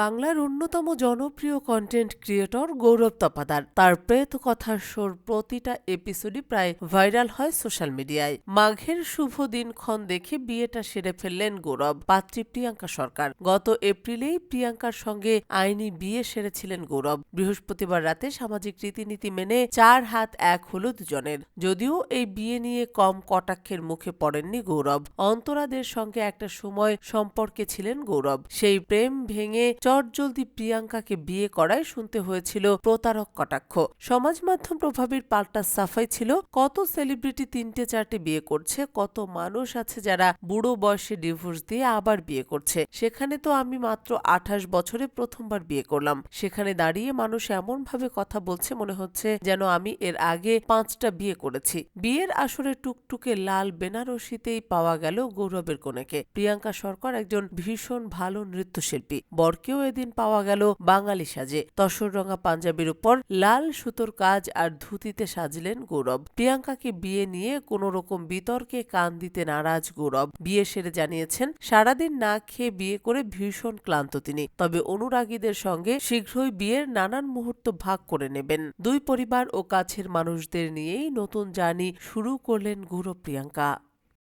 বাংলার অন্যতম জনপ্রিয় কন্টেন্ট ক্রিয়েটর গৌরব তপাদার। তার প্রেত কথার সোর প্রতিটা এপিসোডই প্রায় ভাইরাল হয় সোশ্যাল মিডিয়ায় মাঘের শুভ দিনক্ষণ দেখে বিয়েটা সেরে ফেললেন গৌরব, পাত্রী প্রিয়াঙ্কা সরকার। গত এপ্রিলেই প্রিয়াঙ্কার সঙ্গে আইনি বিয়ে সেরেছিলেন গৌরব। বৃহস্পতিবার রাতে সামাজিক রীতিনীতি মেনে চার হাত এক হলো দুজনের যদিও এই বিয়ে নিয়ে কম কটাক্ষের মুখে পড়েননি গৌরব। অন্তরাদের সঙ্গে একটা সময় সম্পর্কে ছিলেন গৌরব। সেই প্রেম ভেঙে চটজলদি প্রিয়াঙ্কাকে বিয়ে করায় শুনতে হয়েছিল প্রতারক কটাক্ষ। সমাজ মাধ্যম প্রভাবের পাল্টা সাফাই ছিল, কত সেলিব্রিটি তিনটে চারটে বিয়ে করছে, কত মানুষ আছে যারা বুড়ো বয়সে ডিভোর্স দিয়ে আবার বিয়ে করছে। সেখানে তো আমি মাত্র আঠাশ বছরে প্রথমবার বিয়ে করলাম। সেখানে দাঁড়িয়ে মানুষ এমন ভাবে কথা বলছে মনে হচ্ছে যেন আমি এর আগে পাঁচটা বিয়ে করেছি। বিয়ের আসরে টুকটুকে লাল বেনারসিতেই পাওয়া গেল গৌরবের কনেকে প্রিয়াঙ্কা সরকার একজন ভীষণ ভালো নৃত্যশিল্পী। বরকেও এদিন পাওয়া গেল বাঙালি সাজে। তসর রঙা পাঞ্জাবির উপর লাল সুতোর কাজ আর ধুতিতে সাজলেন গৌরব। প্রিয়াঙ্কাকে বিয়ে নিয়ে কোনো রকম বিতর্কে কান দিতে নারাজ গৌরব। বিয়ে সেরে জানিয়েছেন, সারাদিন না খেয়ে বিয়ে করে ভীষণ ক্লান্ত তিনি। তবে অনুরাগীদের সঙ্গে শীঘ্রই বিয়ের নানান মুহূর্ত ভাগ করে নেবেন। দুই পরিবার ও কাছের মানুষদের নিয়েই নতুন জার্নি শুরু করলেন গৌরব প্রিয়াঙ্কা